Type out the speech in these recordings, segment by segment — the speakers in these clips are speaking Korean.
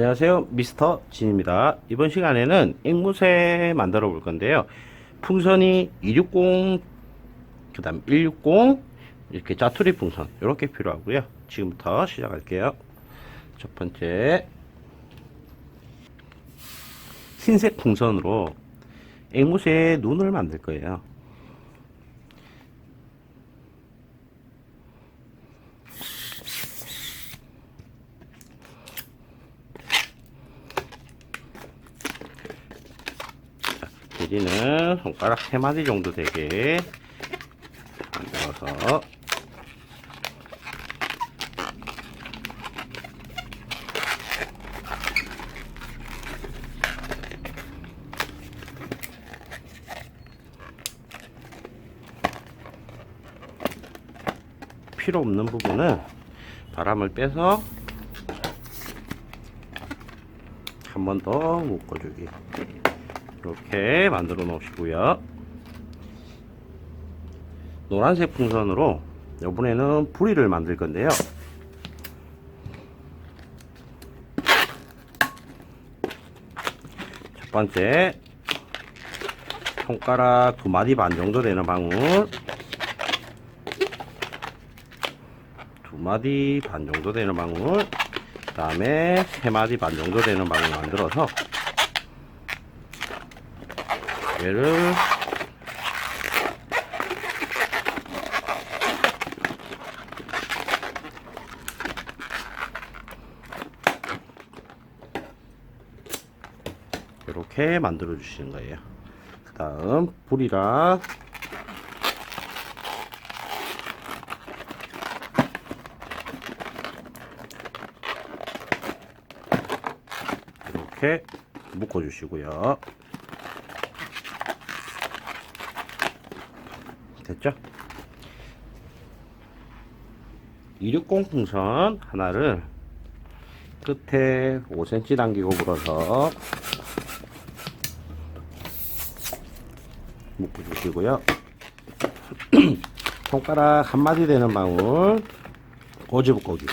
안녕하세요. 미스터 진입니다. 이번 시간에는 앵무새 만들어 볼 건데요. 풍선이 260 그 다음 160 이렇게 짜투리 풍선 이렇게 필요하고요. 지금부터 시작할게요. 첫 번째. 흰색 풍선으로 앵무새의 눈을 만들 거예요 길이는 손가락 3마디 정도 되게 만들어서. 필요 없는 부분은 바람을 빼서 한 번 더 묶어주기 이렇게 만들어 놓으시고요. 노란색 풍선으로 이번에는 부리를 만들 건데요. 첫 번째 손가락 두 마디 반 정도 되는 방울. 두 마디 반 정도 되는 방울. 그 다음에 세 마디 반 정도 되는 방울 만들어서 얘를 이렇게 만들어 주시는 거예요. 그 다음 불이랑 이렇게 묶어 주시고요. 됐죠? 260 풍선 하나를 끝에 5cm 당기고 불어서 묶어주시고요. 손가락 한 마디 되는 방울 꼬집어거기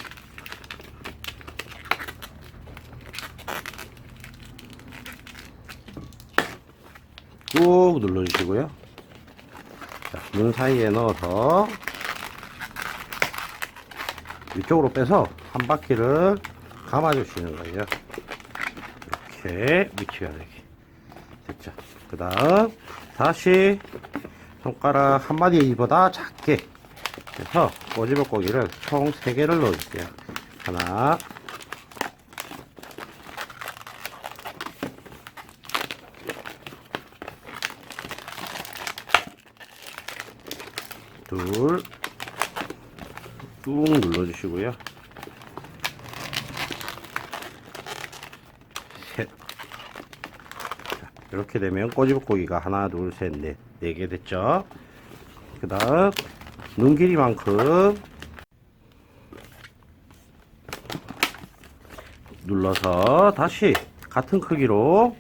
꾹 눌러주시고요. 자, 눈 사이에 넣어서 이쪽으로 빼서 한 바퀴를 감아 주시는 거예요. 이렇게 위치가 되게 됐죠. 그 다음 다시 손가락 한 마디보다 작게 해서 꼬집어 고기를 총 3개를 넣어줄게요. 하나 둘, 꾹 눌러주시고요. 셋. 자, 이렇게 되면 꼬집고기가 하나, 둘, 셋, 넷, 네 개 됐죠? 그 다음, 눈 길이만큼 눌러서 다시 같은 크기로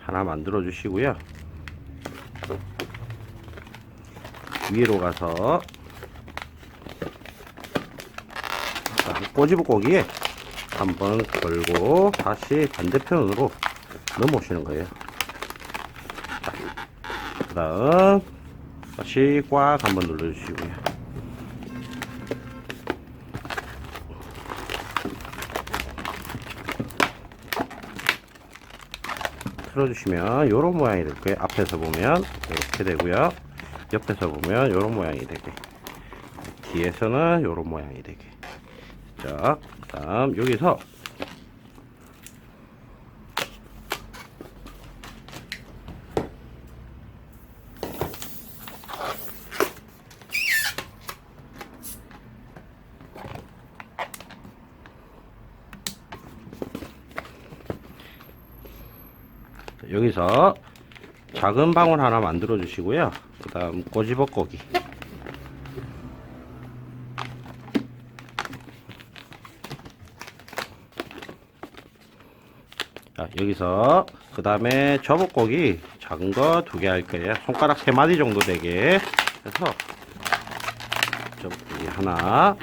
하나 만들어 주시고요. 위로 가서 자, 꼬집어 고기에 한번 걸고 다시 반대편으로 넘어오시는 거예요. 그 다음 다시 꽉 한번 눌러주시고요. 틀어주시면 이런 모양이 될 거예요. 앞에서 보면 이렇게 되고요. 옆에서 보면 이런 모양이 되게 뒤에서는 이런 모양이 되게 자 다음 여기서 여기서 작은 방울 하나 만들어 주시고요. 그 다음 꼬집어고기. 자, 여기서 그 다음에 저복고기 작은 거 두 개 할 거예요. 손가락 세 마디 정도 되게 해서 저복고기 하나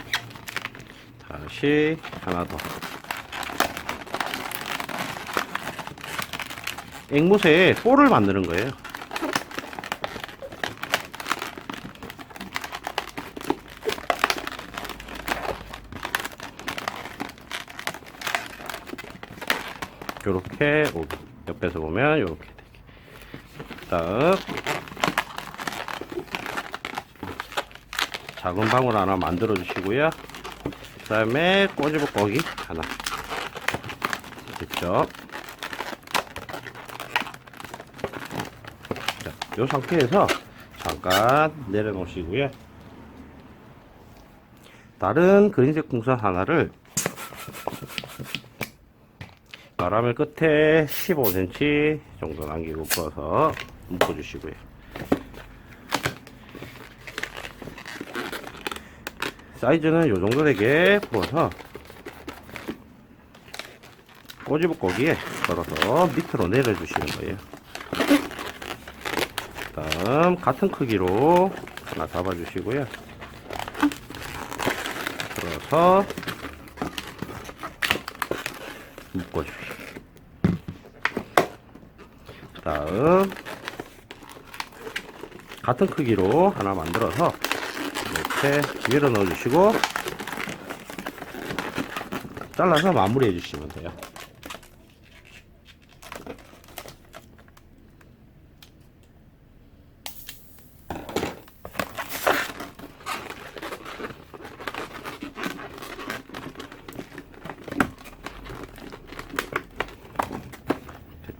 다시 하나 더 앵무새에 볼을 만드는 거예요. 요렇게 오- 옆에서 보면 요렇게 되게. 다음 작은 방울 하나 만들어 주시고요. 그 다음에 꼬지부꺼기 하나. 됐죠? 자, 요 상태에서 잠깐 내려 놓으시고요. 다른 그린색 풍선 하나를 바람을 끝에 15cm 정도 남기고 풀어서 묶어주시고요. 사이즈는 이 정도 되게 풀어서 꼬지부꺼기에 걸어서 밑으로 내려주시는 거예요. 다음 같은 크기로 하나 잡아주시고요. 들어서 묶어주세요. 다음 같은 크기로 하나 만들어서 이렇게 위로 넣어주시고 잘라서 마무리해 주시면 돼요.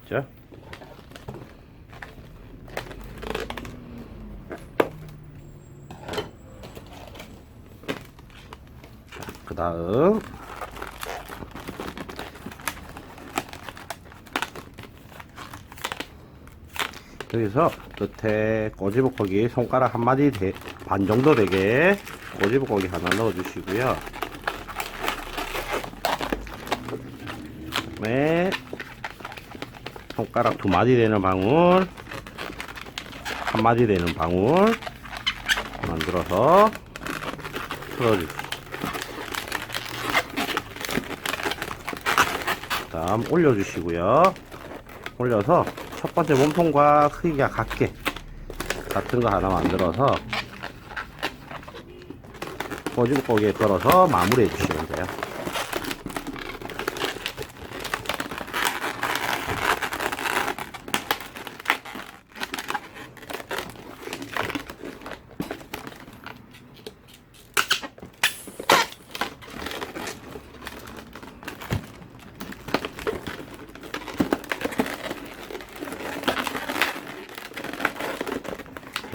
됐죠? 그 다음 여기서 끝에 꼬지부꺼기 손가락 한 마디 대- 반 정도 되게 꼬지부꺼기 하나 넣어 주시고요. 그다음에 손가락 두 마디 되는 방울 한 마디 되는 방울 만들어서 풀어주세요. 다음 올려주시고요. 올려서 첫 번째 몸통과 크기가 같게 같은 거 하나 만들어서 꼬집고기에 걸어서 마무리해 주시면 돼요.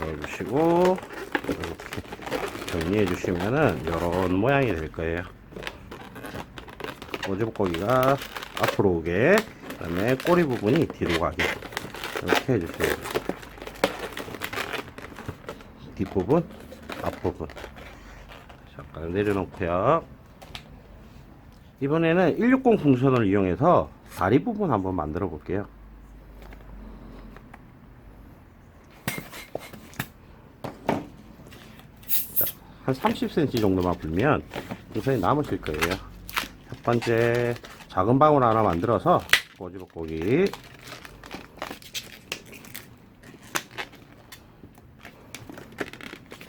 넣어주시고 이렇게 정리해 주시면은 이런 모양이 될 거예요. 오지부고기가 앞으로 오게 그다음에 꼬리 부분이 뒤로 가게 이렇게 해주세요. 뒷부분, 앞부분 잠깐 내려놓고요. 이번에는 160 풍선을 이용해서 다리 부분 한번 만들어 볼게요. 한 30cm 정도만 불면 풍선이 남으실 거예요. 첫 번째 작은 방울 하나 만들어서 꼬지볶고기.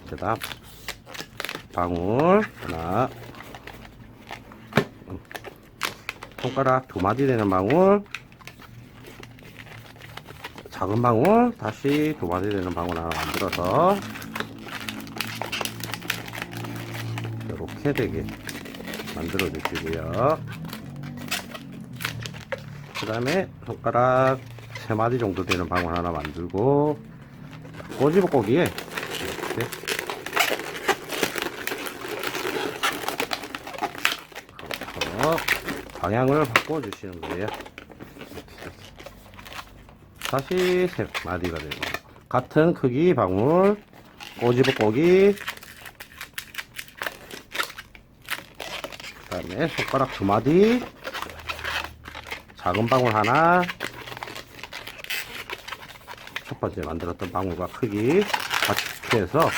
그 다음 방울 하나. 음, 손가락 두 마디 되는 방울. 작은 방울 다시 두 마디 되는 방울 하나 만들어서 이렇게 되게 만들어 주시고요. 그 다음에 손가락 세 마디 정도 되는 방울 하나 만들고 꼬지볶고기에 이렇게 걸어서 방향을 바꿔 주시는 거예요. 다시 세 마디가 거. 같은 크기 방울 꼬지볶고기 그 다음에 손가락 두 마디. 작은 방울 하나. 첫 번째 만들었던 방울과 크기 같이 해서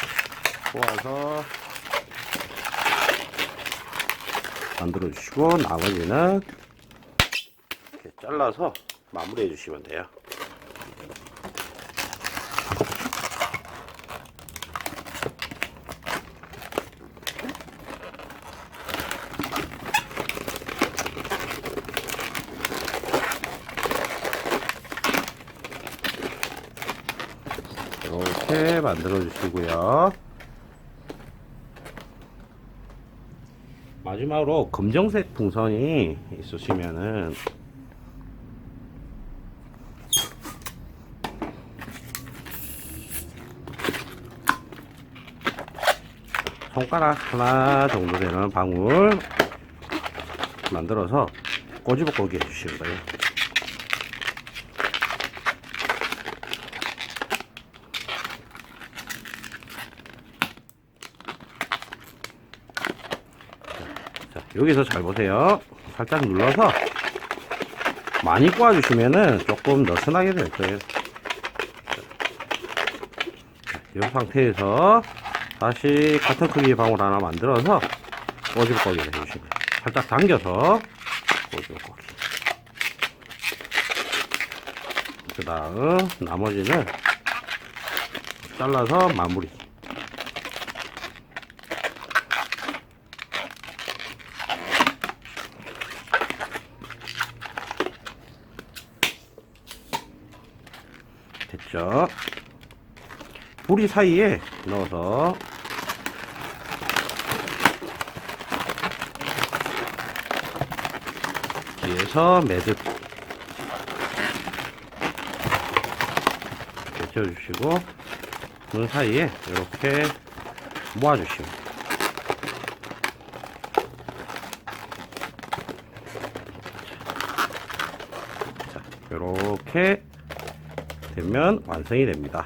꼬아서 만들어 주시고 나머지는 이렇게 잘라서 마무리해 주시면 돼요 만들어 주시고요. 마지막으로 검정색 풍선이 있으시면은 손가락 하나 정도 되는 방울 만들어서 꼬집어 꼬기 해주시는 거예요. 자, 여기서 잘 보세요. 살짝 눌러서 많이 꼬아주시면은 조금 너슨하게 될 거예요. 이 상태에서 다시 같은 크기의 방울 하나 만들어서 꼬집어 꼬기를 해주시면. 살짝 당겨서 꼬집어 꼬기. 그 다음 나머지는 잘라서 마무리. 됐죠? 뿌리 사이에 넣어서 뒤에서 매듭 붙여주시고 문 사이에 이렇게 모아주시면. 자, 이렇게 되면 완성이 됩니다.